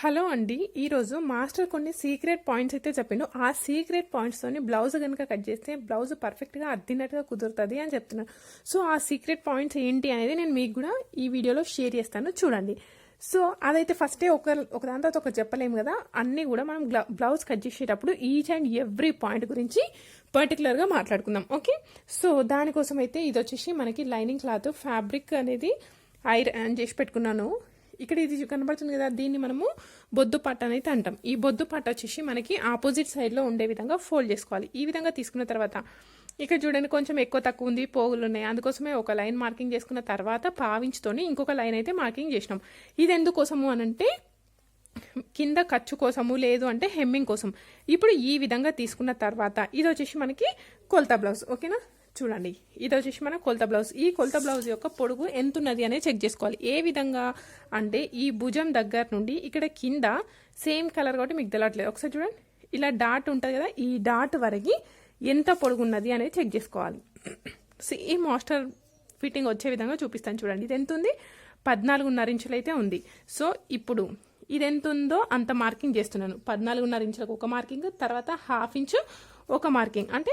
Hello అండి ఈరోజు master కొన్ని సీక్రెట్ పాయింట్స్ అయితే చెప్పిండు. ఆ సీక్రెట్ పాయింట్స్తోని బ్లౌజ్ కనుక కట్ చేస్తే బ్లౌజ్ పర్ఫెక్ట్గా అద్దినట్టుగా కుదురుతుంది అని చెప్తున్నాను సో ఆ సీక్రెట్ పాయింట్స్ ఏంటి అనేది నేను మీకు కూడా ఈ వీడియోలో షేర్ చేస్తాను. చూడండి. సో అదైతే ఫస్టే ఒక ఒక దాని తర్వాత ఒక చెప్పలేము కదా. అన్నీ కూడా మనం బ్లౌజ్ కట్ చేసేటప్పుడు ఈచ్ అండ్ ఎవ్రీ పాయింట్ గురించి పర్టికులర్గా మాట్లాడుకుందాం. ఓకే? సో దానికోసం అయితే ఇది వచ్చేసి మనకి లైనింగ్ క్లాత్ ఫ్యాబ్రిక్ అనేది ఐరన్ చేసి పెట్టుకున్నాను. ఇక్కడ ఇది కనబడుతుంది కదా దీన్ని మనము బొద్దు పట్ట అయితే అంటాం. ఈ బొద్దు పట్ట వచ్చేసి మనకి ఆపోజిట్ సైడ్లో ఉండే విధంగా ఫోల్డ్ చేసుకోవాలి. ఈ విధంగా తీసుకున్న తర్వాత ఇక్కడ చూడండి కొంచెం ఎక్కువ తక్కువ ఉంది పోగులు ఉన్నాయి. అందుకోసమే ఒక లైన్ మార్కింగ్ చేసుకున్న తర్వాత పావించుతోని ఇంకొక లైన్ అయితే మార్కింగ్ చేసినాం. ఇది ఎందుకోసము అనంటే కింద ఖర్చు కోసము లేదు అంటే హెమ్మింగ్ కోసం. ఇప్పుడు ఈ విధంగా తీసుకున్న తర్వాత ఇది వచ్చేసి మనకి కొలత బ్లౌజ్ ఓకేనా చూడండి. ఇది వచ్చేసి మన కొలత బ్లౌజ్. ఈ కొలత బ్లౌజ్ యొక్క పొడుగు ఎంత ఉన్నది అనేది చెక్ చేసుకోవాలి. ఏ విధంగా అంటే ఈ భుజం దగ్గర నుండి ఇక్కడ కింద సేమ్ కలర్ కాబట్టి మీకు తెలవట్లేదు. ఒకసారి చూడండి. ఇలా డాట్ ఉంటుంది కదా ఈ డాట్ వరకు ఎంత పొడుగు ఉన్నది అనేది చెక్ చేసుకోవాలి. సేమ్ మాస్టర్ ఫిట్టింగ్ వచ్చే విధంగా చూపిస్తాను చూడండి. ఇది ఎంత ఉంది పద్నాలుగున్నర ఇంచులు అయితే ఉంది. సో ఇప్పుడు ఇది ఎంత ఉందో అంత మార్కింగ్ చేస్తున్నాను. పద్నాలుగున్నర ఇంచులకు ఒక మార్కింగ్ తర్వాత హాఫ్ ఇంచు ఒక మార్కింగ్. అంటే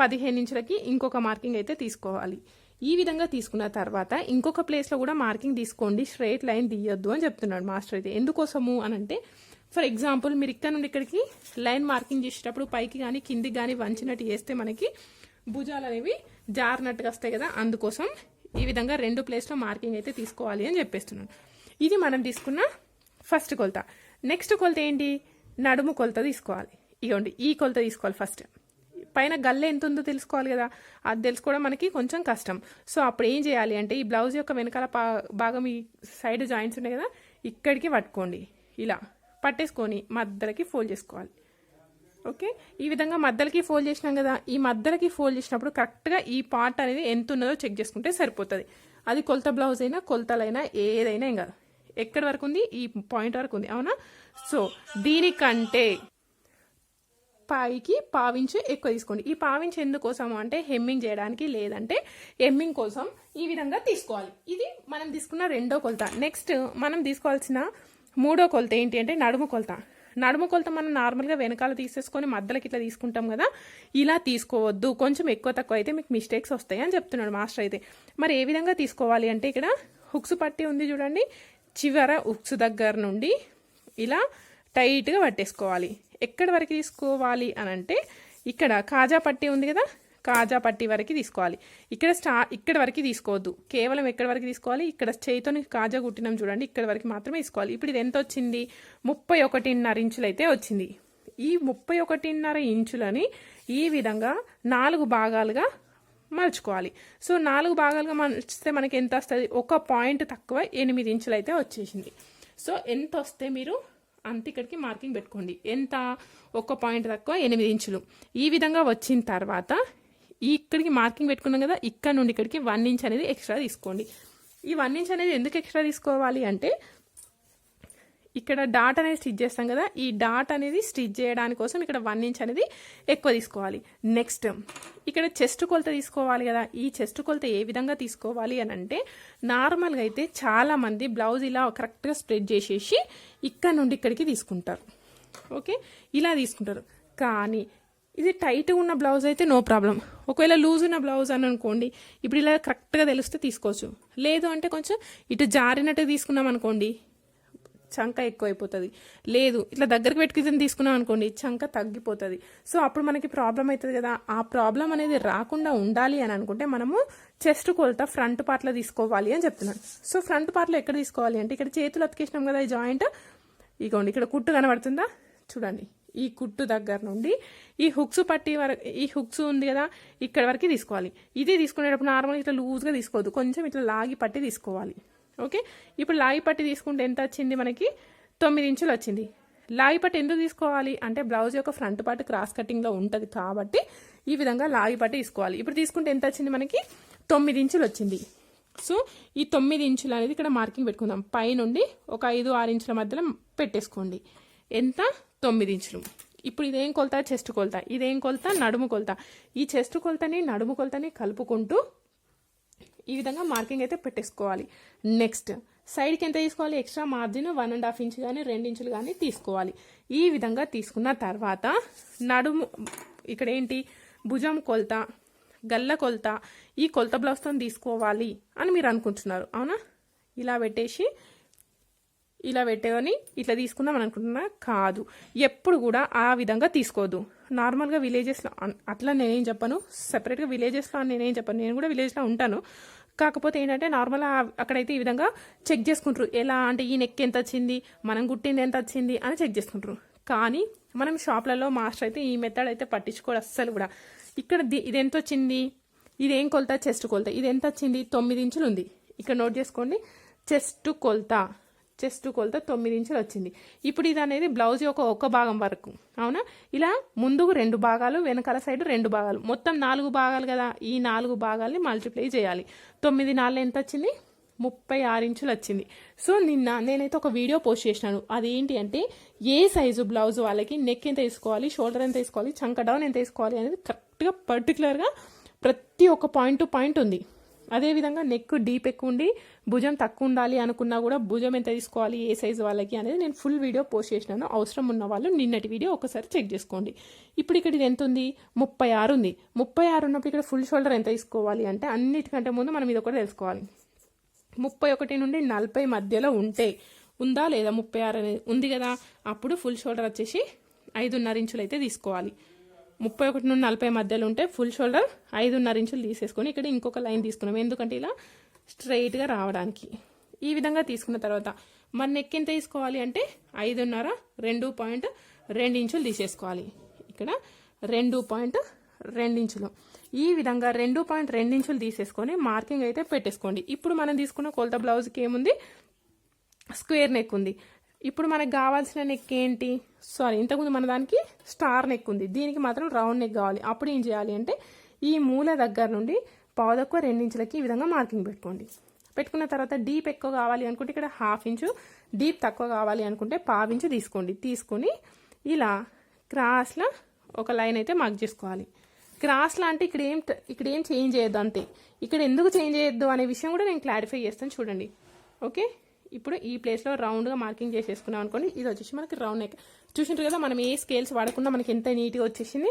పదిహేను ఇంచులకి ఇంకొక మార్కింగ్ అయితే తీసుకోవాలి. ఈ విధంగా తీసుకున్న తర్వాత ఇంకొక ప్లేస్లో కూడా మార్కింగ్ తీసుకోండి స్ట్రైట్ లైన్ తీయొద్దు అని చెప్తున్నాడు మాస్టర్ అయితే. ఎందుకోసము అని అంటే ఫర్ ఎగ్జాంపుల్ మీరు ఇక్కడ నుండి ఇక్కడికి లైన్ మార్కింగ్ చేసేటప్పుడు పైకి కానీ కిందికి కానీ వంచినట్టు చేస్తే మనకి భుజాలు అనేవి జారినట్టుగా వస్తాయి కదా అందుకోసం ఈ విధంగా రెండు ప్లేస్లో మార్కింగ్ అయితే తీసుకోవాలి అని చెప్పేస్తున్నాను ఇది మనం తీసుకున్న ఫస్ట్ కొలత. నెక్స్ట్ కొలత ఏంటి? నడుము కొలత తీసుకోవాలి. ఇగోండి ఈ కొలత తీసుకోవాలి ఫస్ట్. పైన గల్లె ఎంత ఉందో తెలుసుకోవాలి కదా. అది తెలుసుకోవడం మనకి కొంచెం కష్టం. సో అప్పుడు ఏం చేయాలి అంటే ఈ బ్లౌజ్ యొక్క వెనకాల పా- భాగం ఈ సైడ్ జాయింట్స్ ఉన్నాయి కదా. ఇక్కడికి పట్టుకోండి. ఇలా పట్టేసుకొని మధ్యలకి ఫోల్డ్ చేసుకోవాలి. ఓకే? ఈ విధంగా మధ్యలకి ఫోల్డ్ చేసినాం కదా. ఈ మధ్యలకి ఫోల్డ్ చేసినప్పుడు కరెక్ట్గా ఈ పార్ట్ అనేది ఎంత ఉన్నదో చెక్ చేసుకుంటే సరిపోతుంది. అది కొలత బ్లౌజ్ అయినా కొలతలైనా ఏదైనా ఏం కాదు. ఎక్కడి వరకు ఉంది? ఈ పాయింట్ వరకు ఉంది. అవునా? సో దీనికంటే పైకి పావించు ఎక్కువ తీసుకోండి. ఈ పావించు ఎందుకోసం అంటే హెమ్మింగ్ చేయడానికి లేదంటే హెమ్మింగ్ కోసం ఈ విధంగా తీసుకోవాలి. ఇది మనం తీసుకున్న రెండో కొలత. నెక్స్ట్ మనం తీసుకోవాల్సిన మూడో కొలత ఏంటి అంటే నడుము కొలత. నడుము కొలత మనం నార్మల్గా వెనకాల తీసేసుకొని మధ్యలోకి ఇట్లా తీసుకుంటాం కదా ఇలా తీసుకోవద్దు. కొంచెం ఎక్కువ తక్కువ అయితే మీకు మిస్టేక్స్ వస్తాయి అని చెప్తున్నాడు మాస్టర్ అయితే. మరి ఏ విధంగా తీసుకోవాలి అంటే ఇక్కడ హుక్స్ పట్టి ఉంది చూడండి. చివర హుక్స్ దగ్గర నుండి ఇలా టైట్గా పట్టేసుకోవాలి. ఎక్కడి వరకు తీసుకోవాలి అని అంటే ఇక్కడ కాజా పట్టి ఉంది కదా కాజా పట్టి వరకు తీసుకోవాలి. ఇక్కడ స్టా ఇక్కడ వరకు తీసుకోవద్దు. కేవలం ఎక్కడ వరకు తీసుకోవాలి. ఇక్కడ చేయితోని కాజా కుట్టినాం చూడండి. ఇక్కడ వరకు మాత్రమే తీసుకోవాలి. ఇప్పుడు ఇది ఎంత వచ్చింది? ముప్పై ఒకటిన్నర ఇంచులు అయితే వచ్చింది. ఈ ముప్పై ఒకటిన్నర ఇంచులని ఈ విధంగా నాలుగు భాగాలుగా మలుచుకోవాలి. సో నాలుగు భాగాలుగా మలిస్తే మనకి ఎంత వస్తుంది? ఒక పాయింట్ తక్కువ ఎనిమిది ఇంచులు అయితే వచ్చేసింది. సో ఎంత వస్తే మీరు అంత ఇక్కడికి మార్కింగ్ పెట్టుకోండి. ఎంత? ఒక పాయింట్ తక్కువ ఎనిమిది ఇంచులు. ఈ విధంగా వచ్చిన తర్వాత ఇక్కడికి మార్కింగ్ పెట్టుకున్నాం కదా ఇక్కడ నుండి ఇక్కడికి వన్ ఇంచ్ అనేది ఎక్స్ట్రా తీసుకోండి. ఈ వన్ ఇంచ్ అనేది ఎందుకు ఎక్స్ట్రా తీసుకోవాలి అంటే ఇక్కడ డాట్ అనేది స్టిచ్ చేస్తాం కదా ఈ డాట్ అనేది స్టిచ్ చేయడానికి కోసం ఇక్కడ వన్ ఇంచ్ అనేది ఎక్కువ తీసుకోవాలి. నెక్స్ట్ ఇక్కడ చెస్ట్ కొలత తీసుకోవాలి కదా ఈ చెస్ట్ కొలత ఏ విధంగా తీసుకోవాలి అని అంటే నార్మల్గా అయితే చాలామంది బ్లౌజ్ ఇలా కరెక్ట్గా స్ప్రెడ్ చేసేసి ఇక్కడ నుండి ఇక్కడికి తీసుకుంటారు. ఓకే ఇలా తీసుకుంటారు. కానీ ఇది టైట్గా ఉన్న బ్లౌజ్ అయితే నో ప్రాబ్లం ఒకవేళ లూజ్ ఉన్న బ్లౌజ్ అని అనుకోండి ఇప్పుడు ఇలా కరెక్ట్గా తెలిస్తే తీసుకోవచ్చు. లేదు అంటే కొంచెం ఇటు జారినట్టు తీసుకున్నాం అనుకోండి చంక ఎక్కువైపోతుంది. లేదు ఇట్లా దగ్గరికి పెట్టుకుని తీసుకున్నాం అనుకోండి చంక తగ్గిపోతుంది. సో అప్పుడు మనకి ప్రాబ్లం అవుతుంది కదా. ఆ ప్రాబ్లం అనేది రాకుండా ఉండాలి అని అనుకుంటే మనము చెస్ట్ కొలత ఫ్రంట్ పార్ట్లో తీసుకోవాలి అని చెప్తున్నాను. సో ఫ్రంట్ పార్ట్లో ఎక్కడ తీసుకోవాలి అంటే ఇక్కడ చేతులు అతికేసినాం కదా ఈ జాయింట్. ఇగోండి ఇక్కడ కుట్టు కనబడుతుందా? చూడండి ఈ కుట్టు దగ్గర నుండి ఈ హుక్స్ పట్టి వరకు ఈ హుక్స్ ఉంది కదా ఇక్కడ వరకు తీసుకోవాలి. ఇది తీసుకునేటప్పుడు నార్మల్గా ఇట్లా లూజ్గా తీసుకోవద్దు. కొంచెం ఇట్లా లాగి పట్టి తీసుకోవాలి. ఓకే? ఇప్పుడు లాయి పట్టి తీసుకుంటే ఎంత వచ్చింది మనకి? తొమ్మిది ఇంచులు వచ్చింది. లాయి పట్టి ఎందుకు తీసుకోవాలి? అంటే బ్లౌజ్ యొక్క ఫ్రంట్ పార్ట్ క్రాస్ కటింగ్లో ఉంటుంది కాబట్టి ఈ విధంగా లాయి పట్టి తీసుకోవాలి. ఇప్పుడు తీసుకుంటే ఎంత వచ్చింది మనకి? తొమ్మిది ఇంచులు వచ్చింది. సో ఈ తొమ్మిది ఇంచులు అనేది ఇక్కడ మార్కింగ్ పెట్టుకుందాం. పైనుండి ఒక ఐదు ఆరు ఇంచుల మధ్యలో పెట్టేసుకోండి. ఎంత? తొమ్మిది ఇంచులు. ఇప్పుడు ఇదేం కొలత? చెస్ట్ కొలత. ఇదేం కొలత? నడుము కొలత. ఈ చెస్ట్ కొలతని నడుము కొలతని కలుపుకుంటూ ఈ విధంగా మార్కింగ్ అయితే పెట్టేసుకోవాలి. నెక్స్ట్ సైడ్కి ఎంత తీసుకోవాలి? Extra margin one and half inch కానీ రెండు ఇంచులు కానీ తీసుకోవాలి. ఈ విధంగా తీసుకున్న తర్వాత నడుము ఇక్కడ ఏంటి? భుజం కొలత గల్ల కొలత ఈ కొలత బ్లౌజ్తో తీసుకోవాలి అని మీరు అనుకుంటున్నారు. అవునా? ఇలా పెట్టేసి ఇలా పెట్టేవని ఇట్లా తీసుకుందాం అని అనుకుంటున్నా కాదు. ఎప్పుడు కూడా ఆ విధంగా తీసుకోవద్దు నార్మల్గా విలేజెస్లో అట్లా నేనేం చెప్పను. సెపరేట్గా విలేజెస్లో అని నేనేం చెప్పను. నేను కూడా విలేజ్లో ఉంటాను. కాకపోతే ఏంటంటే నార్మల్ అక్కడైతే ఈ విధంగా చెక్ చేసుకుంటారు. ఎలా అంటే ఈ నెక్ ఎంత వచ్చింది మనం కుట్టింది ఎంత వచ్చింది అని చెక్ చేసుకుంటారు. కానీ మనం షాప్లలో మాస్టర్ అయితే ఈ మెథడ్ అయితే పట్టించుకోడు అస్సలు కూడా. ఇక్కడ ఇది ఎంత వచ్చింది ఇది ఏం కొలత చెస్ట్ కొలత? ఇది ఎంత వచ్చింది? తొమ్మిది ఇంచులు ఉంది. ఇక్కడ నోట్ చేసుకోండి చెస్ట్ కొలత. చెస్ట్ కొలత తొమ్మిది ఇంచులు వచ్చింది. ఇప్పుడు ఇది అనేది బ్లౌజ్ యొక్క ఒక భాగం వరకు. అవునా? ఇలా ముందుకు రెండు భాగాలు వెనకాల సైడ్ రెండు భాగాలు. మొత్తం నాలుగు భాగాలు కదా? ఈ నాలుగు భాగాల్ని మల్టిప్లై చేయాలి. తొమ్మిది నాలుగు ఎంత వచ్చింది? ముప్పై ఆరు ఇంచులు వచ్చింది. సో నిన్న నేనైతే ఒక వీడియో పోస్ట్ చేసినాను. అదేంటి అంటే ఏ సైజు బ్లౌజ్ వాళ్ళకి నెక్ ఎంత తీసుకోవాలి షోల్డర్ ఎంత తీసుకోవాలి చంక డౌన్ ఎంత తీసుకోవాలి అనేది కరెక్ట్గా పర్టికులర్గా ప్రతి ఒక్క పాయింట్ టు పాయింట్ ఉంది. అదేవిధంగా నెక్ డీప్ ఎక్కువ ఉండి భుజం తక్కువ ఉండాలి అనుకున్నా కూడా భుజం ఎంత తీసుకోవాలి ఏ సైజు వాళ్ళకి అనేది నేను ఫుల్ వీడియో పోస్ట్ చేసినాను. అవసరం ఉన్న వాళ్ళు నిన్నటి వీడియో ఒకసారి చెక్ చేసుకోండి. ఇప్పుడు ఇక్కడ ఇది ఎంత ఉంది? ముప్పై ఆరు ఉంది. ముప్పై ఆరు ఉన్నప్పుడు ఇక్కడ ఫుల్ షోల్డర్ ఎంత తీసుకోవాలి అంటే అన్నిటికంటే ముందు మనం ఇది ఒకటి తెలుసుకోవాలి. ముప్పై ఒకటి నుండి నలభై మధ్యలో ఉంటే ఉందా లేదా ముప్పై ఆరు అనేది? ఉంది కదా. అప్పుడు ఫుల్ షోల్డర్ వచ్చేసి ఐదున్నర ఇంచులు అయితే తీసుకోవాలి. ముప్పై ఒకటి నుండి నలభై మధ్యలో ఉంటే ఫుల్ షోల్డర్ ఐదున్నర ఇంచులు తీసేసుకొని ఇక్కడ ఇంకొక లైన్ తీసుకున్నాం. ఎందుకంటే ఇలా స్ట్రైట్గా రావడానికి. ఈ విధంగా తీసుకున్న తర్వాత మన నెక్ ఎంత తీసుకోవాలి అంటే ఐదున్నర రెండు పాయింట్ రెండు ఇంచులు తీసేసుకోవాలి. ఇక్కడ రెండు పాయింట్ రెండించులు ఈ విధంగా రెండు పాయింట్ రెండించులు తీసేసుకొని మార్కింగ్ అయితే పెట్టేసుకోండి. ఇప్పుడు మనం తీసుకున్న కొలత బ్లౌజ్కి ఏముంది? స్క్వేర్ నెక్ ఉంది. ఇప్పుడు మనకు కావాల్సిన నెక్ ఏంటి? సారీ ఇంతకుముందు మన దానికి స్టార్ నెక్ ఉంది. దీనికి మాత్రం రౌండ్ నెక్ కావాలి. అప్పుడు ఏం చేయాలి అంటే ఈ మూల దగ్గర నుండి పావుదక్కువ రెండించులకి ఈ విధంగా మార్కింగ్ పెట్టుకోండి. పెట్టుకున్న తర్వాత డీప్ ఎక్కువ కావాలి అనుకుంటే ఇక్కడ హాఫ్ ఇంచు డీప్ తక్కువ కావాలి అనుకుంటే పావించు తీసుకోండి. తీసుకొని ఇలా క్రాస్లో ఒక లైన్ అయితే మార్క్ చేసుకోవాలి. క్రాస్లో అంటే ఇక్కడ ఏం ఇక్కడ ఏం చేంజ్ చేయొద్దు అంతే. ఇక్కడ ఎందుకు చేంజ్ చేయొద్దు అనే విషయం కూడా నేను క్లారిఫై చేస్తాను చూడండి. ఓకే ఇప్పుడు ఈ ప్లేస్లో రౌండ్గా మార్కింగ్ చేసేసుకున్నాం అనుకోండి ఇది వచ్చేసి మనకి రౌండ్ నెక్ చూసింటారు కదా మనం ఏ స్కేల్స్ వాడకుండా మనకి ఎంత నీట్గా వచ్చేసింది?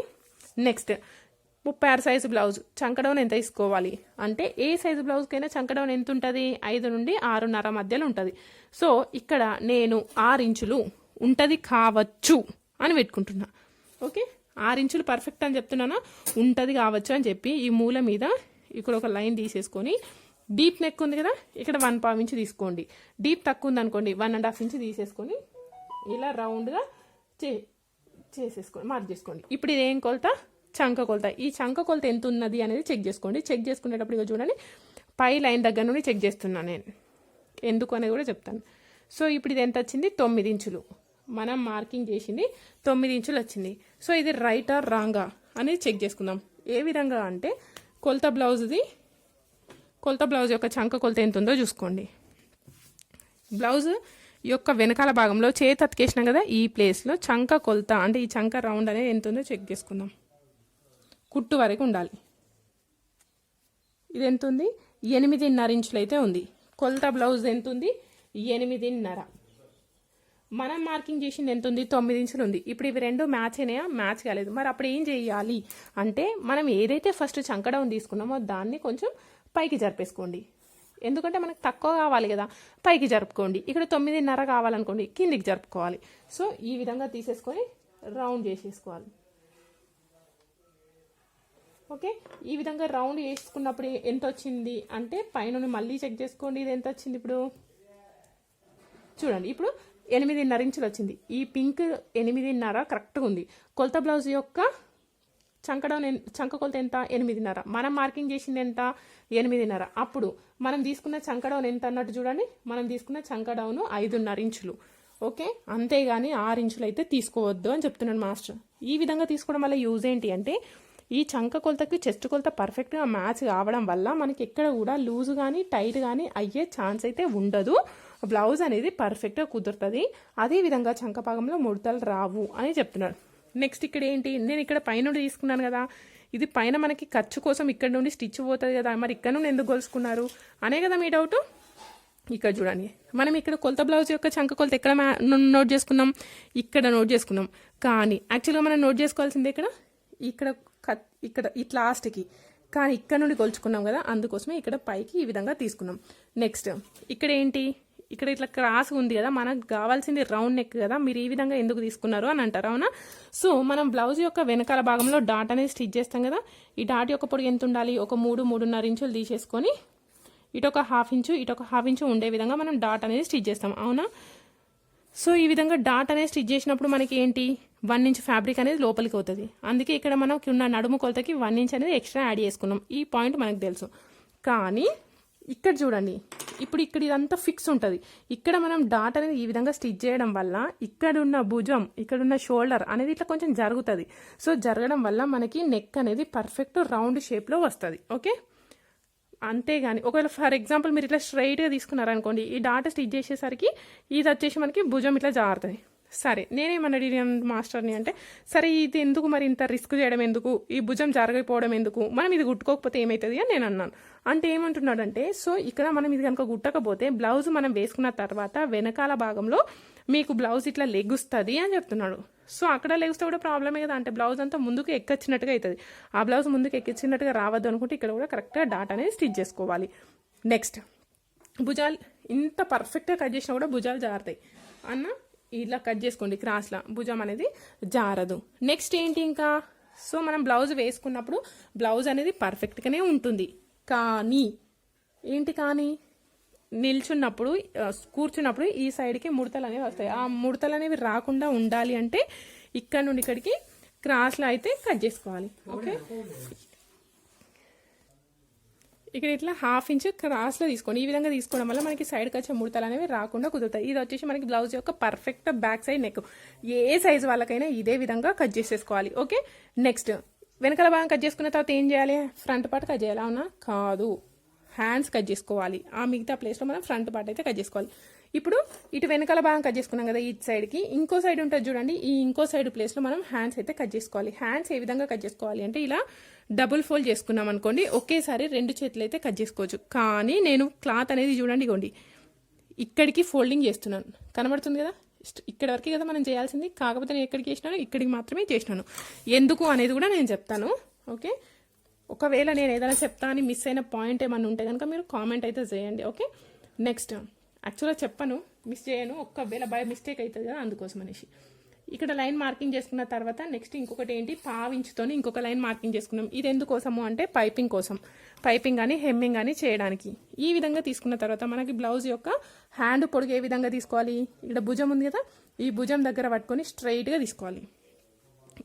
నెక్స్ట్ ముప్పై ఆరు సైజు బ్లౌజ్ చంకడౌన్ ఎంత తీసుకోవాలి? అంటే ఏ సైజు బ్లౌజ్కైనా చంకడౌన్ ఎంత ఉంటుంది? ఐదు నుండి ఆరున్నర మధ్యలో ఉంటుంది. సో ఇక్కడ నేను ఆరు ఇంచులు ఉంటుంది కావచ్చు అని పెట్టుకుంటున్నా. ఓకే? ఆరు ఇంచులు పర్ఫెక్ట్ అని చెప్తున్నానా? ఉంటుంది కావచ్చు అని చెప్పి ఈ మూల మీద ఇక్కడ ఒక లైన్ తీసేసుకొని డీప్ నెక్ ఉంది కదా ఇక్కడ వన్ పావు ఇంచు తీసుకోండి. డీప్ తక్కువ ఉంది అనుకోండి వన్ అండ్ హాఫ్ ఇంచ్ తీసేసుకొని ఇలా రౌండ్గా చే చేసేసుకోండి మార్క్ చేసుకోండి. ఇప్పుడు ఇది ఏం కొలత? చంక కొలత. ఈ చంక కొలత ఎంత ఉన్నది అనేది చెక్ చేసుకోండి. చెక్ చేసుకునేటప్పుడు ఇక చూడండి పై లైన్ దగ్గర నుండి చెక్ చేస్తున్నాను నేను. ఎందుకు అనేది కూడా చెప్తాను. సో ఇప్పుడు ఇది ఎంత వచ్చింది? తొమ్మిది ఇంచులు. మనం మార్కింగ్ చేసింది తొమ్మిది ఇంచులు వచ్చింది. సో ఇది రైటా రాంగా అనేది చెక్ చేసుకుందాం. ఏ విధంగా అంటే కొలత బ్లౌజ్ది కొలత బ్లౌజ్ యొక్క చంక కొలత ఎంత ఉందో చూసుకోండి. బ్లౌజ్ యొక్క వెనకాల భాగంలో చేతి అతికేసినాం కదా ఈ ప్లేస్లో చంక కొలత అంటే ఈ చంక రౌండ్ అనేది ఎంత ఉందో చెక్ చేసుకుందాం. కుట్టు వరకు ఉండాలి. ఇది ఎంత ఉంది ఎనిమిదిన్నర ఇంచులు అయితే ఉంది. కొలత బ్లౌజ్ ఎంత ఉంది ఎనిమిదిన్నర. మనం మార్కింగ్ చేసింది ఎంత ఉంది తొమ్మిది ఇంచులు ఉంది. ఇప్పుడు ఇవి రెండు మ్యాచ్ అయినాయా? మ్యాచ్ కాలేదు. మరి అప్పుడు ఏం చేయాలి? అంటే మనం ఏదైతే ఫస్ట్ చంకడౌన్ తీసుకున్నామో దాన్ని కొంచెం పైకి జరిపేసుకోండి. ఎందుకంటే మనకు తక్కువ కావాలి కదా. పైకి జరుపుకోండి. ఇక్కడ తొమ్మిదిన్నర కావాలనుకోండి. కిందికి జరుపుకోవాలి. సో ఈ విధంగా తీసేసుకొని రౌండ్ చేసేసుకోవాలి. ఓకే? ఈ విధంగా రౌండ్ చేసుకున్నప్పుడు ఎంత వచ్చింది అంటే పైన మళ్ళీ చెక్ చేసుకోండి. ఇది ఎంత వచ్చింది ఇప్పుడు? చూడండి. ఇప్పుడు ఎనిమిదిన్నర ఇంచులు వచ్చింది. ఈ పింక్ ఎనిమిదిన్నర కరెక్ట్గా ఉంది. కొలత బ్లౌజ్ యొక్క చంకడం చంక కొలత ఎంత? ఎనిమిదిన్నర. మనం మార్కింగ్ చేసింది ఎంత? ఎనిమిదిన్నర. అప్పుడు మనం తీసుకున్న చంకడౌన్ ఎంత అన్నట్టు చూడండి? మనం తీసుకున్న చంకడౌన్ ఐదున్నర ఇంచులు. ఓకే? అంతేగాని ఆరు ఇంచులు అయితే తీసుకోవద్దు అని చెప్తున్నాను మాస్టర్. ఈ విధంగా తీసుకోవడం వల్ల యూజ్ ఏంటి అంటే ఈ చంక కొలతకి చెస్ట్ కొలత పర్ఫెక్ట్గా మ్యాచ్ కావడం వల్ల మనకి ఎక్కడ కూడా లూజ్ కానీ టైట్ కానీ అయ్యే ఛాన్స్ అయితే ఉండదు. బ్లౌజ్ అనేది పర్ఫెక్ట్గా కుదురుతుంది. అదేవిధంగా చంక భాగంలో ముడతలు రావు అని చెప్తున్నాడు. నెక్స్ట్ ఇక్కడ ఏంటి? నేను ఇక్కడ పైన తీసుకున్నాను కదా. ఇది పైన మనకి ఖర్చు కోసం ఇక్కడ నుండి స్టిచ్ పోతుంది కదా మరి ఇక్కడ నుండి ఎందుకు గొలుసుకున్నారు అనే కదా మీ డౌట్ ఇక్కడ చూడండి. మనం ఇక్కడ కొలత బ్లౌజ్ యొక్క చంక కొలత ఎక్కడ నోట్ చేసుకున్నాం? ఇక్కడ నోట్ చేసుకున్నాం. కానీ యాక్చువల్గా మనం నోట్ చేసుకోవాల్సింది ఇక్కడ ఇక్కడ ఇక్కడ ఇట్ లాస్ట్కి కానీ ఇక్కడ నుండి కొలుచుకున్నాం కదా అందుకోసమే ఇక్కడ పైకి ఈ విధంగా తీసుకున్నాం. నెక్స్ట్ ఇక్కడ ఏంటి? ఇక్కడ ఇట్లా క్రాస్ ఉంది కదా మనకు కావాల్సింది రౌండ్ నెక్ కదా మీరు ఈ విధంగా ఎందుకు తీసుకున్నారు అని అంటారు అవునా? సో మనం బ్లౌజ్ యొక్క వెనకాల భాగంలో డాట్ అనేది స్టిచ్ చేస్తాం కదా ఈ డాట్ యొక్క పొడి ఎంత ఉండాలి? ఒక మూడు మూడున్నర ఇంచులు తీసేసుకొని ఇటు ఒక హాఫ్ ఇంచు ఇటు ఒక హాఫ్ ఇంచు ఉండే విధంగా మనం డాట్ అనేది స్టిచ్ చేస్తాం అవునా? సో ఈ విధంగా డాట్ అనేది స్టిచ్ చేసినప్పుడు మనకి ఏంటి? వన్ ఇంచ్ ఫ్యాబ్రిక్ అనేది లోపలికి అవుతుంది. అందుకే ఇక్కడ మనకి ఉన్న నడుము కొలతకి వన్ ఇంచ్ అనేది ఎక్స్ట్రా యాడ్ చేసుకున్నాం. ఈ పాయింట్ మనకు తెలుసు. కానీ ఇక్కడ చూడండి. ఇప్పుడు ఇక్కడ ఇదంతా ఫిక్స్ ఉంటుంది. ఇక్కడ మనం డాట్ అనేది ఈ విధంగా స్టిచ్ చేయడం వల్ల ఇక్కడ ఉన్న భుజం ఇక్కడ ఉన్న షోల్డర్ అనేది ఇట్లా కొంచెం జరుగుతుంది. సో జరగడం వల్ల మనకి నెక్ అనేది పర్ఫెక్ట్ రౌండ్ షేప్లో వస్తుంది. ఓకే అంతేగాని ఒకవేళ ఫర్ ఎగ్జాంపుల్ మీరు ఇట్లా స్ట్రైట్గా తీసుకున్నారనుకోండి ఈ డాట్ స్టిచ్ చేసేసరికి ఇది వచ్చేసి మనకి భుజం ఇట్లా జారుతుంది. సరే నేనేమని అడిగాను మాస్టర్ని అంటే సరే ఇది ఎందుకు మరి ఇంత రిస్క్ చేయడం ఎందుకు? ఈ భుజం జరగకపోవడం ఎందుకు? మనం ఇది కుట్టుకోకపోతే ఏమవుతుంది అని నేను అన్నాను. అంటే ఏమంటున్నాడంటే సో ఇక్కడ మనం ఇది కనుక కుట్టకపోతే బ్లౌజ్ మనం వేసుకున్న తర్వాత వెనకాల భాగంలో మీకు బ్లౌజ్ ఇట్లా లెగుస్తుంది అని చెప్తున్నాడు. సో అక్కడ లెగిస్తే కూడా ప్రాబ్లమే కదా అంటే బ్లౌజ్ అంతా ముందుకు ఎక్కొచ్చినట్టుగా అవుతుంది ఆ బ్లౌజ్ ముందుకు ఎక్కించినట్టుగా రావద్దు అనుకుంటే ఇక్కడ కూడా కరెక్ట్గా డాట్ అనేది స్టిచ్ చేసుకోవాలి. నెక్స్ట్ భుజాలు ఇంత పర్ఫెక్ట్గా కట్ చేసినా కూడా భుజాలు జారుతాయి. అన్న ఇలా కట్ చేసుకోండి క్రాస్లా భుజం అనేది జారదు. నెక్స్ట్ ఏంటి ఇంకా? సో మనం బ్లౌజ్ వేసుకున్నప్పుడు బ్లౌజ్ అనేది పర్ఫెక్ట్గానే ఉంటుంది. కానీ ఏంటి కానీ? నిల్చున్నప్పుడు కూర్చున్నప్పుడు ఈ సైడ్కి ముడతలు అనేవి వస్తాయి. ఆ ముడతలు అనేవి రాకుండా ఉండాలి అంటే ఇక్కడ నుండి ఇక్కడికి క్రాస్లో అయితే కట్ చేసుకోవాలి. ఓకే? ఇక్కడ ఇట్లా హాఫ్ ఇంచ్ క్రాస్లో తీసుకోండి. ఈ విధంగా తీసుకోవడం వల్ల మనకి సైడ్కి వచ్చే ముడతలు అనేవి రాకుండా కుదురుతాయి. ఇది వచ్చేసి మనకి బ్లౌజ్ యొక్క పర్ఫెక్ట్ బ్యాక్ సైడ్ నెక్ ఏ సైజ్ వాళ్ళకైనా ఇదే విధంగా కట్ చేసేసుకోవాలి. ఓకే నెక్స్ట్ వెనకాల భాగం కట్ చేసుకున్న తర్వాత ఏం చేయాలి? ఫ్రంట్ పార్ట్ కట్ చేయాలి అవునా కాదు. హ్యాండ్స్ కట్ చేసుకోవాలి. ఆ మిగతా ప్లేస్లో మనం ఫ్రంట్ పార్ట్ అయితే కట్ చేసుకోవాలి. ఇప్పుడు ఇటు వెనకాల భాగం కట్ చేసుకున్నాం కదా ఇటు సైడ్కి ఇంకో సైడ్ ఉంటుంది చూడండి. ఈ ఇంకో సైడ్ ప్లేస్లో మనం హ్యాండ్స్ అయితే కట్ చేసుకోవాలి. హ్యాండ్స్ ఏ విధంగా కట్ చేసుకోవాలి అంటే ఇలా డబుల్ ఫోల్డ్ చేసుకున్నాం అనుకోండి ఒకేసారి రెండు చేతులు అయితే కట్ చేసుకోవచ్చు. కానీ నేను క్లాత్ అనేది చూడండి ఇగోండి. ఇక్కడికి ఫోల్డింగ్ చేస్తున్నాను. కనబడుతుంది కదా? ఇక్కడ వరకు కదా మనం చేయాల్సింది. కాకపోతే నేను ఎక్కడికి చేసినాను ఇక్కడికి మాత్రమే చేసినాను. ఎందుకు అనేది కూడా నేను చెప్తాను. ఓకే? ఒకవేళ నేను ఏదైనా చెప్తా అని మిస్ అయిన పాయింట్ ఏమన్నా ఉంటే కనుక మీరు కామెంట్ అయితే చేయండి. ఓకే? నెక్స్ట్. యాక్చువల్గా చెప్పను మిస్ చేయను. ఒక్కవేళ బై మిస్టేక్ అవుతుంది కదా అందుకోసం అనేసి. ఇక్కడ లైన్ మార్కింగ్ చేసుకున్న తర్వాత నెక్స్ట్ ఇంకొకటి ఏంటి? పావించుతోని ఇంకొక లైన్ మార్కింగ్ చేసుకున్నాం. ఇది ఎందుకోసము అంటే పైపింగ్ కోసం. పైపింగ్ కానీ హెమ్మింగ్ కానీ చేయడానికి. ఈ విధంగా తీసుకున్న తర్వాత మనకి బ్లౌజ్ యొక్క హ్యాండ్ పొడుగు ఏ విధంగా తీసుకోవాలి? ఇక్కడ భుజం ఉంది కదా? ఈ భుజం దగ్గర పట్టుకొని స్ట్రైట్గా తీసుకోవాలి.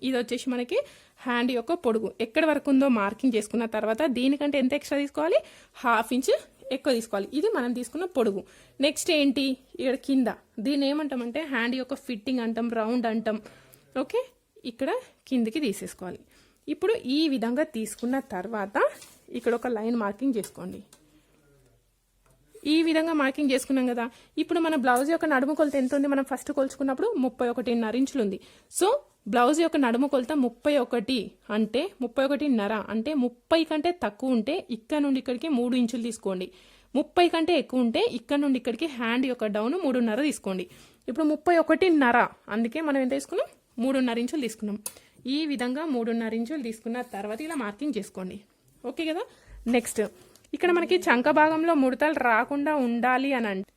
ఇది వచ్చేసి మనకి హ్యాండ్ యొక్క పొడుగు. ఎక్కడి వరకు ఉందో మార్కింగ్ చేసుకున్న తర్వాత దీనికంటే ఎంత ఎక్స్ట్రా తీసుకోవాలి? హాఫ్ ఇంచ్ ఎక్కువ తీసుకోవాలి. ఇది మనం తీసుకున్న పొడుగు. నెక్స్ట్ ఏంటి? ఇక్కడ కింద. దీన్ని ఏమంటామంటే హ్యాండ్ యొక్క ఫిట్టింగ్ అంటాం రౌండ్ అంటాం. ఓకే ఇక్కడ కిందికి తీసేసుకోవాలి. ఇప్పుడు ఈ విధంగా తీసుకున్న తర్వాత ఇక్కడ ఒక లైన్ మార్కింగ్ చేసుకోండి. ఈ విధంగా మార్కింగ్ చేసుకున్నాం కదా. ఇప్పుడు మన బ్లౌజ్ యొక్క నడుము కొలత ఎంత ఉంది? మనం ఫస్ట్ కొలుచుకున్నప్పుడు ముప్పై ఒకటిన్నర ఇంచులు ఉంది. సో బ్లౌజ్ యొక్క నడుము కొలత ముప్పై ఒకటి అంటే ముప్పై ఒకటిన్నర అంటే ముప్పై కంటే తక్కువ ఉంటే ఇక్కడ నుండి ఇక్కడికి మూడు ఇంచులు తీసుకోండి. ముప్పై కంటే ఎక్కువ ఉంటే ఇక్కడ నుండి ఇక్కడికి హ్యాండ్ యొక్క డౌన్ మూడున్నర తీసుకోండి. ఇప్పుడు ముప్పై ఒకటిన్నర అందుకే మనం ఎంత తీసుకున్నాం? మూడున్నర ఇంచులు తీసుకున్నాం. ఈ విధంగా మూడున్నర ఇంచులు తీసుకున్న తర్వాత ఇలా మార్కింగ్ చేసుకోండి. ఓకే కదా? నెక్స్ట్ ఇక్కడ మనకి చంక భాగంలో ముడతలు రాకుండా ఉండాలి అని అంటే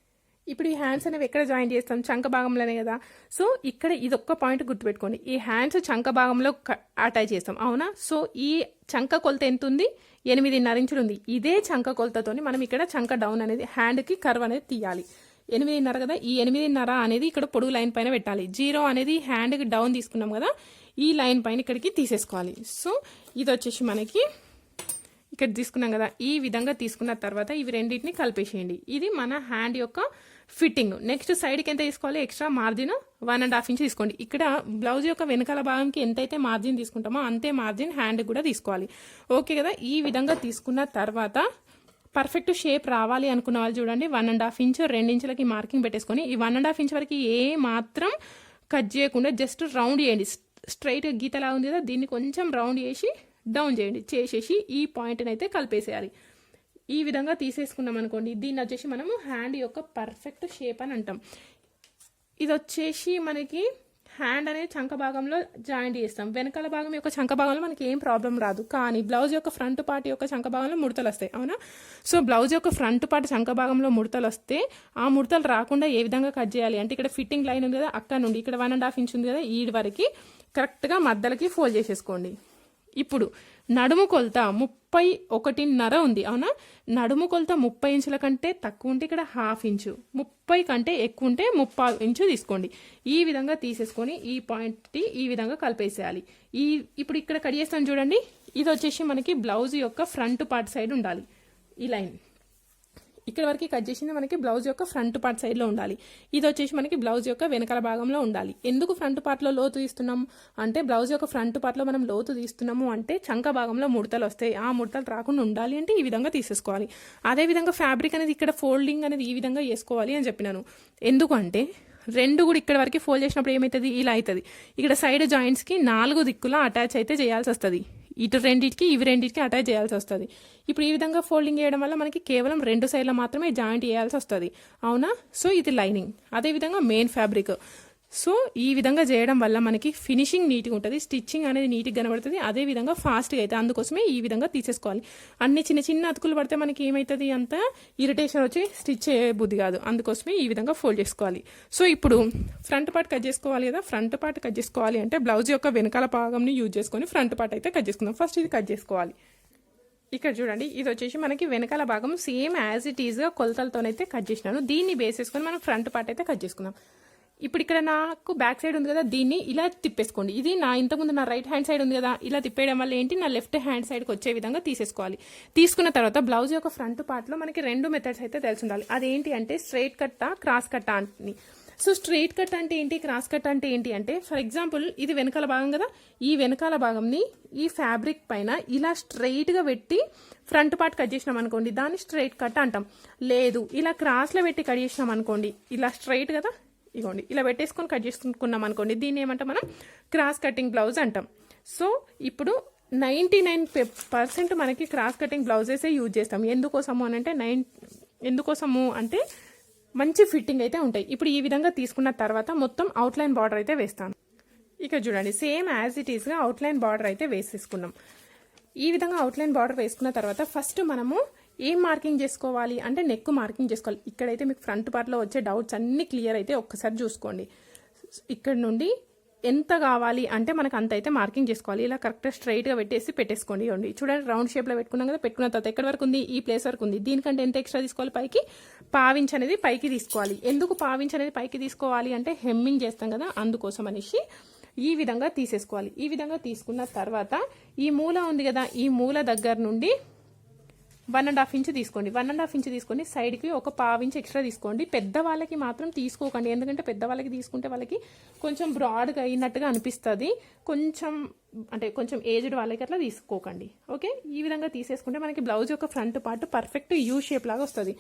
ఇప్పుడు ఈ హ్యాండ్స్ అనేవి ఎక్కడ జాయిన్ చేస్తాం? చంక భాగంలోనే కదా. సో ఇక్కడ ఇది ఒక్క పాయింట్ గుర్తుపెట్టుకోండి. ఈ హ్యాండ్స్ చంక భాగంలో అటాచ్ చేస్తాం. అవునా? సో ఈ చంక కొలత ఎంత ఉంది ఎనిమిదిన్నర ఇంచులు ఉంది. ఇదే చంక కొలతతోని మనం ఇక్కడ చంక డౌన్ అనేది హ్యాండ్కి కర్వ్ అనేది తీయాలి. ఎనిమిదిన్నర కదా? ఈ ఎనిమిదిన్నర అనేది ఇక్కడ పొడుగు లైన్ పైన పెట్టాలి. జీరో అనేది హ్యాండ్కి డౌన్ తీసుకున్నాం కదా? ఈ లైన్ పైన ఇక్కడికి తీసేసుకోవాలి. సో ఇది వచ్చేసి మనకి ఇక్కడ తీసుకున్నాం కదా? ఈ విధంగా తీసుకున్న తర్వాత ఇవి రెండింటిని కలిపేసేయండి. ఇది మన హ్యాండ్ యొక్క ఫిట్టింగ్. నెక్స్ట్ సైడ్కి ఎంత తీసుకోవాలి? Extra margin one and half inch తీసుకోండి. ఇక్కడ బ్లౌజ్ యొక్క వెనకాల భాగంకి ఎంతైతే మార్జిన్ తీసుకుంటామో అంతే మార్జిన్ హ్యాండ్ కూడా తీసుకోవాలి. ఓకే కదా? ఈ విధంగా తీసుకున్న తర్వాత పర్ఫెక్ట్ షేప్ రావాలి అనుకున్న వాళ్ళు చూడండి. వన్ అండ్ హాఫ్ ఇంచ్ రెండు ఇంచులకి మార్కింగ్ పెట్టేసుకొని ఈ వన్ అండ్ హాఫ్ ఇంచ్ వరకు ఏ మాత్రం కట్ చేయకుండా జస్ట్ రౌండ్ చేయండి. స్ట్రైట్ గీతలా ఉంది కదా? దీన్ని కొంచెం రౌండ్ చేసి డౌన్ చేయండి. చేసేసి ఈ పాయింట్ని అయితే కలిపేసేయాలి. ఈ విధంగా తీసేసుకున్నాం అనుకోండి దీన్ని వచ్చేసి మనము హ్యాండ్ యొక్క పర్ఫెక్ట్ షేప్ అని అంటాం. ఇది వచ్చేసి మనకి హ్యాండ్ అనేది చంక భాగంలో జాయింట్ చేస్తాం. వెనకాల భాగం యొక్క చంక భాగంలో మనకి ఏం ప్రాబ్లం రాదు. కానీ బ్లౌజ్ యొక్క ఫ్రంట్ పార్ట్ యొక్క చంక భాగంలో ముడతలు వస్తాయి అవునా? సో బ్లౌజ్ యొక్క ఫ్రంట్ పార్ట్ చంక భాగంలో ముడతలు వస్తే ఆ ముడతలు రాకుండా ఏ విధంగా కట్ చేయాలి? అంటే ఇక్కడ ఫిట్టింగ్ లైన్ ఉంది కదా అక్కడ నుండి ఇక్కడ వన్ అండ్ హాఫ్ ఇంచ్ ఉంది కదా ఈ వరకు కరెక్ట్గా మధ్యలకి ఫోల్డ్ చేసేసుకోండి. ఇప్పుడు నడుము కొలత ముప్పై ఒకటిన్నర ఉంది. అవునా? నడుము కొలత ముప్పై ఇంచుల కంటే తక్కువ ఉంటే ఇక్కడ హాఫ్ ఇంచు. ముప్పై కంటే ఎక్కువ ఉంటే ముప్పై ఇంచు తీసుకోండి. ఈ విధంగా తీసేసుకొని ఈ పాయింట్ని ఈ విధంగా కలిపేసేయాలి. ఈ ఇప్పుడు ఇక్కడ కట్ చేస్తాను చూడండి. ఇది వచ్చేసి మనకి బ్లౌజ్ యొక్క ఫ్రంట్ పార్ట్ సైడ్ ఉండాలి. ఈ లైన్. ఇక్కడ వరకు కట్ చేసింది మనకి బ్లౌజ్ యొక్క ఫ్రంట్ పార్ట్ సైడ్లో ఉండాలి. ఇది వచ్చేసి మనకి బ్లౌజ్ యొక్క వెనకాల భాగంలో ఉండాలి. ఎందుకు ఫ్రంట్ పార్ట్లో లోతు తీస్తున్నాం? అంటే బ్లౌజ్ యొక్క ఫ్రంట్ పార్ట్లో మనం లోతు తీస్తున్నాము అంటే చంక భాగంలో ముడతలు వస్తాయి. ఆ ముడతలు రాకుండా ఉండాలి అంటే ఈ విధంగా తీసేసుకోవాలి. అదే విధంగా ఫ్యాబ్రిక్ అనేది ఇక్కడ ఫోల్డింగ్ అనేది ఈ విధంగా వేసుకోవాలి అని చెప్పినాను. ఎందుకంటే రెండు కూడా ఇక్కడ వరకు ఫోల్డ్ చేసినప్పుడు ఏమవుతుంది ఇలా అవుతుంది ఇక్కడ సైడ్ జాయింట్స్కి నాలుగు దిక్కులా అటాచ్ అయితే చేయాల్సి వస్తుంది. ఇటు రెండింటికి ఇవి రెండింటికి అటాచ్ చేయాల్సి వస్తుంది. ఇప్పుడు ఈ విధంగా ఫోల్డింగ్ చేయడం వల్ల మనకి కేవలం రెండు సైడ్ల మాత్రమే జాయింట్ చేయాల్సి వస్తుంది. అవునా? సో ఇది లైనింగ్ అదేవిధంగా మెయిన్ ఫ్యాబ్రిక్ సో ఈ విధంగా చేయడం వల్ల మనకి ఫినిషింగ్ నీట్గా ఉంటుంది స్టిచ్చింగ్ అనేది నీట్గా కనబడుతుంది అదే విధంగా ఫాస్ట్గా అయితే అందుకోసమే ఈ విధంగా తీసేసుకోవాలి. అన్ని చిన్న చిన్న అతుకులు పడితే మనకి ఏమవుతుంది అంత ఇరిటేషన్ వచ్చి స్టిచ్ చేయ బుద్ధి కాదు. అందుకోసమే ఈ విధంగా ఫోల్డ్ చేసుకోవాలి. సో ఇప్పుడు ఫ్రంట్ పార్ట్ కట్ చేసుకోవాలి కదా ఫ్రంట్ పార్ట్ కట్ చేసుకోవాలి అంటే బ్లౌజ్ యొక్క వెనకాల భాగంని యూజ్ చేసుకొని ఫ్రంట్ పార్ట్ అయితే కట్ చేసుకుందాం. ఫస్ట్ ఇది కట్ చేసుకోవాలి. ఇక్కడ చూడండి ఇది వచ్చేసి మనకి వెనకాల భాగం సేమ్ యాజ్ ఇట్ ఈజ్గా కొలతలతోనైతే కట్ చేసినాను. దీన్ని బేస్ చేసుకొని మనం ఫ్రంట్ పార్ట్ అయితే కట్ చేసుకుందాం. ఇప్పుడు ఇక్కడ నాకు బ్యాక్ సైడ్ ఉంది కదా దీన్ని ఇలా తిప్పేసుకోండి. ఇది నా ఇంతకుముందు నా రైట్ హ్యాండ్ సైడ్ ఉంది కదా ఇలా తిప్పేయడం వల్ల ఏంటి? నా లెఫ్ట్ హ్యాండ్ సైడ్కి వచ్చే విధంగా తీసేసుకోవాలి. తీసుకున్న తర్వాత బ్లౌజ్ యొక్క ఫ్రంట్ పార్ట్లో మనకి రెండు మెథడ్స్ అయితే తెలిసి ఉండాలి. అదేంటి అంటే స్ట్రైట్ కట్టా క్రాస్ కట్టా అని. సో స్ట్రైట్ కట్ అంటే ఏంటి? క్రాస్ కట్ అంటే ఏంటి అంటే ఫర్ ఎగ్జాంపుల్ ఇది వెనకాల భాగం కదా ఈ వెనకాల భాగంని ఈ ఫ్యాబ్రిక్ పైన ఇలా స్ట్రైట్గా పెట్టి ఫ్రంట్ పార్ట్ కట్ చేసినాం అనుకోండి దాన్ని స్ట్రైట్ కట్ అంటాం. లేదు ఇలా క్రాస్లో పెట్టి కట్ చేసినాం అనుకోండి ఇలా స్ట్రైట్ కదా ఇగోండి ఇలా పెట్టేసుకొని కట్ చేసుకున్నాం అనుకోండి దీన్ని ఏమంటాం మనం? క్రాస్ కటింగ్ బ్లౌజ్ అంటాం. సో ఇప్పుడు నైంటీ నైన్ పర్సెంట్ మనకి క్రాస్ కటింగ్ బ్లౌజెసే యూజ్ చేస్తాం. ఎందుకోసము అని అంటే నైన్ ఎందుకోసము అంటే మంచి ఫిట్టింగ్ అయితే ఉంటాయి. ఇప్పుడు ఈ విధంగా తీసుకున్న తర్వాత మొత్తం అవుట్లైన్ బార్డర్ అయితే వేస్తాను. ఇక చూడండి సేమ్ యాజ్ ఇట్ ఈస్గా అవుట్లైన్ బార్డర్ అయితే వేసేసుకున్నాం. ఈ విధంగా అవుట్లైన్ బార్డర్ వేసుకున్న తర్వాత ఫస్ట్ మనము ఏం మార్కింగ్ చేసుకోవాలి? అంటే నెక్ మార్కింగ్ చేసుకోవాలి. ఇక్కడైతే మీకు ఫ్రంట్ పార్ట్లో వచ్చే డౌట్స్ అన్ని క్లియర్ అయితే ఒక్కసారి చూసుకోండి. ఇక్కడ నుండి ఎంత కావాలి? అంటే మనకు అంత అయితే మార్కింగ్ చేసుకోవాలి. ఇలా కరెక్ట్గా స్ట్రైట్గా పెట్టేసి పెట్టేసుకోండి. ఇవ్వండి. చూడండి రౌండ్ షేప్లో పెట్టుకున్నాం కదా పెట్టుకున్న తర్వాత ఎక్కడి వరకు ఉంది? ఈ ప్లేస్ వరకు ఉంది. దీనికంటే ఎంత ఎక్స్ట్రా తీసుకోవాలి పైకి? పావించ్ అనేది పైకి తీసుకోవాలి. ఎందుకు పావించ్ అనేది పైకి తీసుకోవాలి? అంటే హెమ్మింగ్ చేస్తాం కదా అందుకోసం అనేసి ఈ విధంగా తీసేసుకోవాలి. ఈ విధంగా తీసుకున్న తర్వాత ఈ మూల ఉంది కదా ఈ మూల దగ్గర నుండి వన్ అండ్ హాఫ్ ఇంచ్ తీసుకోండి. వన్ అండ్ హాఫ్ ఇంచ్ తీసుకొని సైడ్కి ఒక పావు ఇంచ్ ఎక్స్ట్రా తీసుకోండి. పెద్ద వాళ్ళకి మాత్రం తీసుకోకండి. ఎందుకంటే పెద్ద వాళ్ళకి తీసుకుంటే వాళ్ళకి కొంచెం బ్రాడ్గా అయినట్టుగా అనిపిస్తుంది. కొంచెం అంటే కొంచెం ఏజ్డ్ వాళ్ళకి అట్లా తీసుకోకండి. ఓకే? ఈ విధంగా తీసేసుకుంటే మనకి బ్లౌజ్ యొక్క front part perfect U shape లాగా వస్తుంది.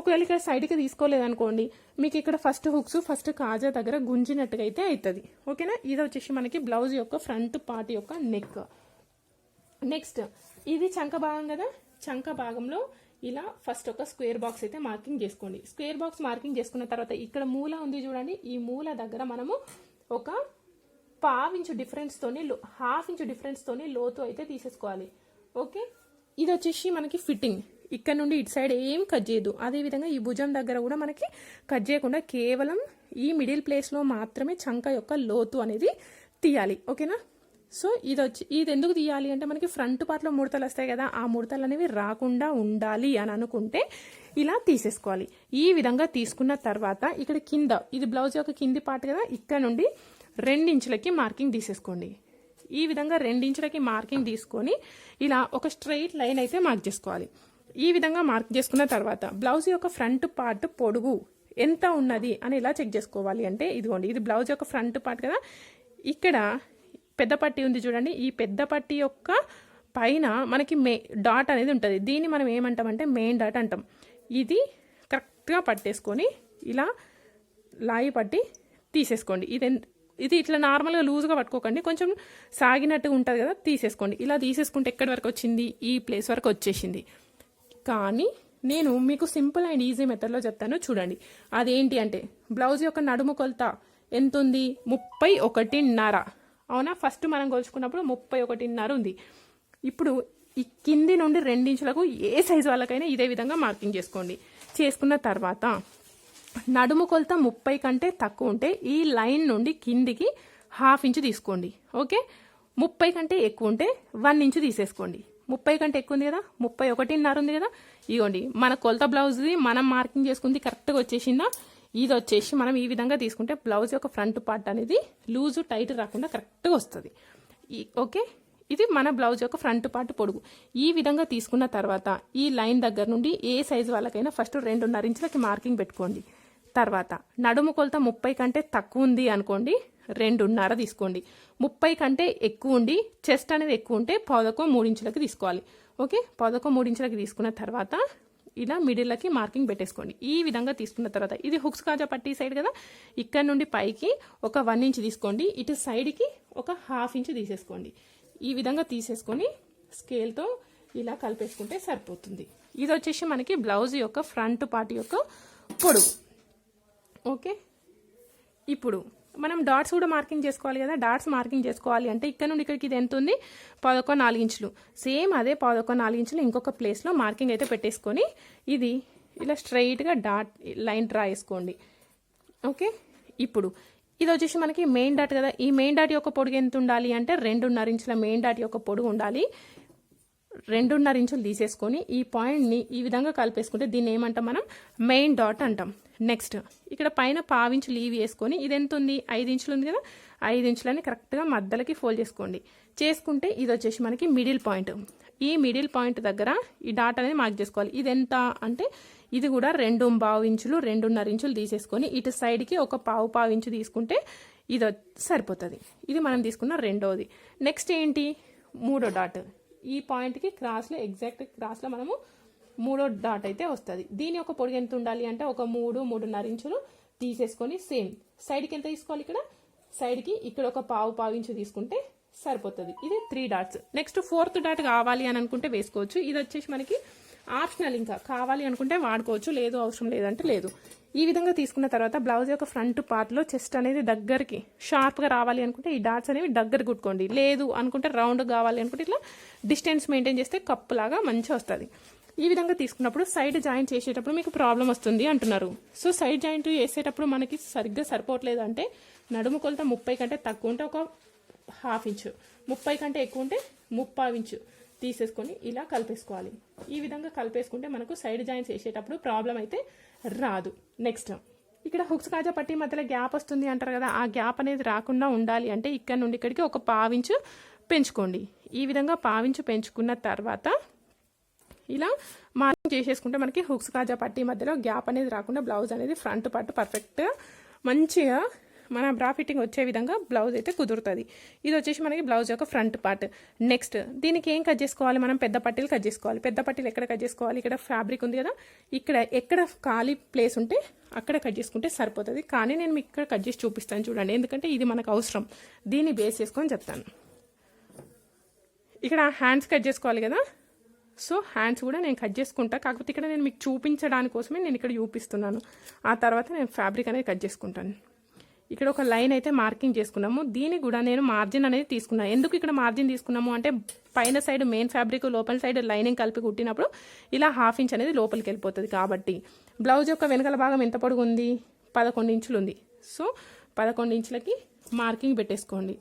ఒకవేళ ఇక్కడ సైడ్కి తీసుకోలేదనుకోండి మీకు ఇక్కడ ఫస్ట్ హుక్స్ ఫస్ట్ కాజా దగ్గర గుంజినట్టుగా అయితే అవుతుంది ఓకేనా? ఇది వచ్చేసి మనకి బ్లౌజ్ యొక్క ఫ్రంట్ పార్ట్ యొక్క నెక్. నెక్స్ట్ ఇది చంక భాగం కదా? చంక భాగంలో ఇలా ఫస్ట్ ఒక స్క్వేర్ బాక్స్ అయితే మార్కింగ్ చేసుకోండి. స్క్వేర్ బాక్స్ మార్కింగ్ చేసుకున్న తర్వాత ఇక్కడ మూల ఉంది చూడండి. ఈ మూల దగ్గర మనము ఒక పావించు డిఫరెన్స్తోని హాఫ్ ఇంచు డిఫరెన్స్తోనే లోతు అయితే తీసేసుకోవాలి. ఓకే ఇది వచ్చేసి మనకి ఫిట్టింగ్ ఇక్కడ నుండి ఇటు సైడ్ ఏం కట్ చేయదు. అదేవిధంగా ఈ భుజం దగ్గర కూడా మనకి కట్ చేయకుండా కేవలం ఈ మిడిల్ ప్లేస్లో మాత్రమే చంక యొక్క లోతు అనేది తీయాలి. ఓకేనా సో ఇది వచ్చి ఇది ఎందుకు తీయాలి అంటే మనకి ఫ్రంట్ పార్ట్లో ముడతలు వస్తాయి కదా ఆ ముడతలు అనేవి రాకుండా ఉండాలి అని అనుకుంటే ఇలా తీసేసుకోవాలి. ఈ విధంగా తీసుకున్న తర్వాత ఇక్కడ కింద ఇది బ్లౌజ్ యొక్క కింది పార్ట్ కదా ఇక్కడ నుండి రెండించులకి మార్కింగ్ తీసేసుకోండి. ఈ విధంగా రెండించులకి మార్కింగ్ తీసుకొని ఇలా ఒక స్ట్రైట్ లైన్ అయితే మార్క్ చేసుకోవాలి. ఈ విధంగా మార్క్ చేసుకున్న తర్వాత బ్లౌజ్ యొక్క ఫ్రంట్ పార్ట్ పొడుగు ఎంత ఉన్నది అని ఇలా చెక్ చేసుకోవాలి అంటే ఇదిగోండి ఇది బ్లౌజ్ యొక్క ఫ్రంట్ పార్ట్ కదా ఇక్కడ పెద్ద పట్టి ఉంది చూడండి. ఈ పెద్ద పట్టి యొక్క పైన మనకి మే డాట్ అనేది ఉంటుంది. దీన్ని మనం ఏమంటామంటే మెయిన్ డాట్ అంటాం. ఇది కరెక్ట్గా పట్టేసుకొని ఇలా లాయి పట్టి తీసేసుకోండి. ఇది ఇది ఇట్లా నార్మల్గా లూజ్గా పట్టుకోకండి. కొంచెం సాగినట్టుగా ఉంటుంది కదా తీసేసుకోండి. ఇలా తీసేసుకుంటే ఎక్కడి వరకు వచ్చింది? ఈ ప్లేస్ వరకు వచ్చేసింది. కానీ నేను మీకు సింపుల్ అండ్ ఈజీ మెథడ్లో చెప్తాను చూడండి. అదేంటి అంటే బ్లౌజ్ యొక్క నడుము కొలత ఎంత ఉంది ముప్పై ఒకటిన్నర. అవునా? ఫస్ట్ మనం కొలుచుకున్నప్పుడు ముప్పై ఒకటిన్నర ఉంది. ఇప్పుడు ఈ కింది నుండి రెండించులకు ఏ సైజు వాళ్ళకైనా ఇదే విధంగా మార్కింగ్ చేసుకోండి. చేసుకున్న తర్వాత నడుము కొలత ముప్పై కంటే తక్కువ ఉంటే ఈ లైన్ నుండి కిందికి హాఫ్ ఇంచు తీసుకోండి. ఓకే? ముప్పై కంటే ఎక్కువ ఉంటే వన్ ఇంచు తీసేసుకోండి. ముప్పై కంటే ఎక్కువ ఉంది కదా? ముప్పై ఒకటిన్నర ఉంది కదా? ఇగోండి మన కొలత బ్లౌజ్ది మనం మార్కింగ్ చేసుకుంది కరెక్ట్గా వచ్చేసిందా? ఇది వచ్చేసి మనం ఈ విధంగా తీసుకుంటే బ్లౌజ్ యొక్క ఫ్రంట్ పార్ట్ అనేది లూజు టైట్ రాకుండా కరెక్ట్గా వస్తుంది. ఈ ఓకే? ఇది మన బ్లౌజ్ యొక్క ఫ్రంట్ పార్ట్ పొడుగు. ఈ విధంగా తీసుకున్న తర్వాత ఈ లైన్ దగ్గర నుండి ఏ సైజు వాళ్ళకైనా ఫస్ట్ రెండున్నర ఇంచులకి మార్కింగ్ పెట్టుకోండి. తర్వాత నడుము కొలత ముప్పై కంటే తక్కువ ఉంది అనుకోండి రెండున్నర తీసుకోండి. ముప్పై కంటే ఎక్కువ ఉండి చెస్ట్ అనేది ఎక్కువ ఉంటే పదకొ మూడించులకి తీసుకోవాలి. ఓకే? పదకొ మూడించులకి తీసుకున్న తర్వాత ఇలా మిడిల్కి మార్కింగ్ పెట్టేసుకోండి. ఈ విధంగా తీసుకున్న తర్వాత ఇది హుక్స్ కాజా పట్టి సైడ్ కదా ఇక్కడ నుండి పైకి ఒక వన్ ఇంచ్ తీసుకోండి. ఇటు సైడ్కి ఒక హాఫ్ ఇంచ్ తీసేసుకోండి. ఈ విధంగా తీసేసుకొని స్కేల్తో ఇలా కలిపేసుకుంటే సరిపోతుంది. ఇది వచ్చేసి మనకి బ్లౌజ్ యొక్క ఫ్రంట్ పార్ట్ యొక్క పొడుగు. ఓకే? ఇప్పుడు మనం డాట్స్ కూడా మార్కింగ్ చేసుకోవాలి కదా డాట్స్ మార్కింగ్ చేసుకోవాలి అంటే ఇక్కడ నుండి ఇక్కడికి ఇది ఎంత ఉంది? పదకొ నాలుగు ఇంచులు. సేమ్ అదే పదకొ నాలుగు ఇంచులు ఇంకొక ప్లేస్లో మార్కింగ్ అయితే పెట్టేసుకొని ఇది ఇలా స్ట్రైట్గా డాట్ లైన్ డ్రా చేసుకోండి. ఓకే? ఇప్పుడు ఇది వచ్చేసి మనకి మెయిన్ డాట్ కదా. ఈ మెయిన్ డాట్ యొక్క పొడుగు ఎంత ఉండాలి అంటే రెండున్నర ఇంచుల మెయిన్ డాట్ యొక్క పొడుగు ఉండాలి. రెండున్నర ఇంచులు తీసేసుకొని ఈ పాయింట్ని ఈ విధంగా కలిపేసుకుంటే దీన్ని ఏమంటాం మనం? మెయిన్ డాట్ అంటాం. నెక్స్ట్ ఇక్కడ పైన పావించు లీవ్ వేసుకొని ఇది ఎంత ఉంది? ఐదు ఇంచులు ఉంది కదా? ఐదు ఇంచులని కరెక్ట్గా మధ్యలోకి ఫోల్డ్ చేసుకోండి. చేసుకుంటే ఇది వచ్చేసి మనకి మిడిల్ పాయింట్ ఈ మిడిల్ పాయింట్ దగ్గర ఈ డాట్ అనేది మార్క్ చేసుకోవాలి. ఇది ఎంత అంటే ఇది కూడా రెండు పావు ఇంచులు రెండున్నర ఇంచులు తీసేసుకొని ఇటు సైడ్కి ఒక పావు పావు ఇంచు తీసుకుంటే ఇది సరిపోతుంది. ఇది మనం తీసుకున్న రెండవది నెక్స్ట్ ఏంటి? మూడో డాట్ ఈ పాయింట్కి క్రాస్లో ఎగ్జాక్ట్ క్రాస్లో మనము మూడో డాట్ అయితే వస్తుంది. దీని యొక్క పొడుగు ఎంత ఉండాలి అంటే ఒక మూడు మూడున్నర ఇంచులు తీసేసుకొని సేమ్ సైడ్కి ఎంత తీసుకోవాలి ఇక్కడ? సైడ్కి ఇక్కడ ఒక పావు పావు ఇంచు తీసుకుంటే సరిపోతుంది. ఇది three dots next fourth dot కావాలి అని అనుకుంటే వేసుకోవచ్చు. ఇది వచ్చేసి మనకి ఆప్షనల్ ఇంకా. కావాలి అనుకుంటే వాడుకోవచ్చు. లేదు అవసరం లేదంటే లేదు. ఈ విధంగా తీసుకున్న తర్వాత బ్లౌజ్ యొక్క ఫ్రంట్ పార్ట్లో చెస్ట్ అనేది దగ్గరికి షార్ప్గా రావాలి అనుకుంటే ఈ డాట్స్ అనేవి దగ్గర కుట్టుకోండి. లేదు అనుకుంటే రౌండ్ కావాలి అనుకుంటే ఇట్లా డిస్టెన్స్ మెయింటైన్ చేస్తే కప్పులాగా మంచిగా వస్తుంది. ఈ విధంగా తీసుకున్నప్పుడు సైడ్ జాయింట్ చేసేటప్పుడు మీకు ప్రాబ్లం వస్తుంది అంటున్నారు. సో సైడ్ జాయింట్ చేసేటప్పుడు మనకి సరిగ్గా సరిపోవట్లేదు అంటే నడుము కొలత ముప్పై కంటే తక్కువ ఉంటే ఒక హాఫ్ ఇంచు ముప్పై కంటే ఎక్కువ ఉంటే ముప్పావు ఇంచు తీసేసుకొని ఇలా కలిపేసుకోవాలి. ఈ విధంగా కలిపేసుకుంటే మనకు సైడ్ జాయింట్స్ వేసేటప్పుడు ప్రాబ్లం అయితే రాదు. నెక్స్ట్ ఇక్కడ హుక్స్ కాజా పట్టి మధ్యలో గ్యాప్ వస్తుంది అంటారు కదా ఆ గ్యాప్ అనేది రాకుండా ఉండాలి అంటే ఇక్కడ నుండి ఇక్కడికి ఒక పావించు పెంచుకోండి. ఈ విధంగా పావించు పెంచుకున్న తర్వాత ఇలా మార్కింగ్ చేసేసుకుంటే మనకి హుక్స్ కాజా పట్టి మధ్యలో గ్యాప్ అనేది రాకుండా బ్లౌజ్ అనేది ఫ్రంట్ పార్ట్ పర్ఫెక్ట్గా మంచిగా మన బ్రా ఫిట్టింగ్ వచ్చే విధంగా బ్లౌజ్ అయితే కుదురుతుంది. ఇది వచ్చేసి మనకి బ్లౌజ్ యొక్క ఫ్రంట్ పార్ట్. నెక్స్ట్ దీనికి ఏం కట్ చేసుకోవాలి? మనం పెద్ద పట్టీలు కట్ చేసుకోవాలి. పెద్ద పట్టీలు ఎక్కడ కట్ చేసుకోవాలి? ఇక్కడ ఫ్యాబ్రిక్ ఉంది కదా ఇక్కడ ఎక్కడ ఖాళీ ప్లేస్ ఉంటే అక్కడ కట్ చేసుకుంటే సరిపోతుంది. కానీ నేను మీకు ఇక్కడ కట్ చేసి చూపిస్తాను చూడండి. ఎందుకంటే ఇది మనకు అవసరం. దీన్ని బేస్ చేసుకొని చెప్తాను. ఇక్కడ హ్యాండ్స్ కట్ చేసుకోవాలి కదా. సో హ్యాండ్స్ కూడా నేను కట్ చేసుకుంటా. కాకపోతే ఇక్కడ నేను మీకు చూపించడానికి కోసమే నేను ఇక్కడ చూపిస్తున్నాను. ఆ తర్వాత నేను ఫ్యాబ్రిక్ అనేది కట్ చేసుకుంటాను. ఇక్కడ ఒక లైన్ అయితే మార్కింగ్ చేసుకున్నాము. దీనికి కూడా నేను మార్జిన్ అనేది తీసుకున్నాను ఎందుకు ఇక్కడ మార్జిన్ తీసుకున్నాము అంటే పైన సైడ్ మెయిన్ ఫ్యాబ్రిక్ లోపల సైడ్ లైనింగ్ కలిపి కుట్టినప్పుడు ఇలా హాఫ్ ఇంచ్ అనేది లోపలికి వెళ్ళిపోతుంది కాబట్టి. బ్లౌజ్ యొక్క వెనకాల భాగం ఎంత పొడుగు ఉంది? పదకొండు ఇంచులు ఉంది. సో పదకొండు ఇంచులకి మార్కింగ్ పెట్టేసుకోండి.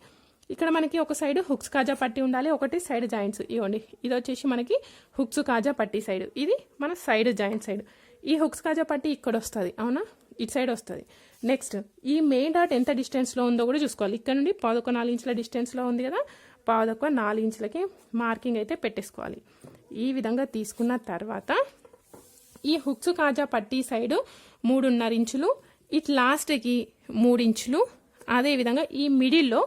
ఇక్కడ మనకి ఒక సైడ్ హుక్స్ కాజా పట్టి ఉండాలి ఒకటి సైడ్ జాయింట్స్. ఇవ్వండి. ఇది వచ్చేసి మనకి హుక్స్ కాజా పట్టి సైడ్. ఇది మన సైడ్ జాయింట్ సైడ్. ఈ హుక్స్ కాజా పట్టి ఇక్కడ వస్తుంది అవునా? ఇటు సైడ్ వస్తుంది. నెక్స్ట్ ఈ మెయిన్ డాట్ ఎంత డిస్టెన్స్లో ఉందో కూడా చూసుకోవాలి. ఇక్కడ నుండి పాదొక నాలుగు ఇంచుల డిస్టెన్స్లో ఉంది కదా పాదొక నాలుగు ఇంచులకి మార్కింగ్ అయితే పెట్టేసుకోవాలి. ఈ విధంగా తీసుకున్న తర్వాత ఈ హుక్స్ కాజా పట్టి సైడు మూడున్నర ఇంచులు ఇట్ లాస్ట్కి మూడు ఇంచులు అదేవిధంగా ఈ మిడిల్లో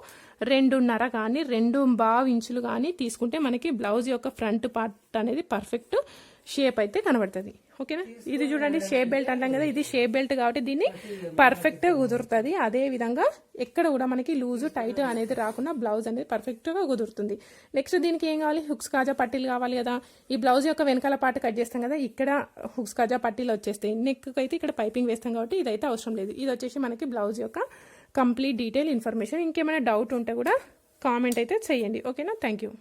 రెండున్నర కానీ రెండు బావ్ ఇంచులు కానీ తీసుకుంటే మనకి బ్లౌజ్ యొక్క ఫ్రంట్ పార్ట్ అనేది పర్ఫెక్ట్ షేప్ అయితే కనబడుతుంది. ఓకేనా? ఇది చూడండి షేప్ బెల్ట్ అంటాం కదా ఇది షేప్ బెల్ట్ కాబట్టి దీన్ని పర్ఫెక్ట్గా కుదురుతుంది. అదే విధంగా ఎక్కడ కూడా మనకి లూజు టైట్ అనేది రాకుండా బ్లౌజ్ అనేది పర్ఫెక్ట్గా కుదురుతుంది. నెక్స్ట్ దీనికి ఏం కావాలి? హుక్స్ కాజా పట్టీలు కావాలి కదా. ఈ బ్లౌజ్ యొక్క వెనకాల పార్ట్ కట్ చేస్తాం కదా ఇక్కడ హుక్స్ కాజా పట్టీలు వచ్చేస్తాయి. నెక్ అయితే ఇక్కడ పైపింగ్ వేస్తాం కాబట్టి ఇదైతే అవసరం లేదు. ఇది వచ్చేసి మనకి బ్లౌజ్ యొక్క కంప్లీట్ డీటెయిల్ ఇన్ఫర్మేషన్ ఇంకేమైనా డౌట్ ఉంటే కూడా కామెంట్ అయితే చేయండి. ఓకేనా? Thank you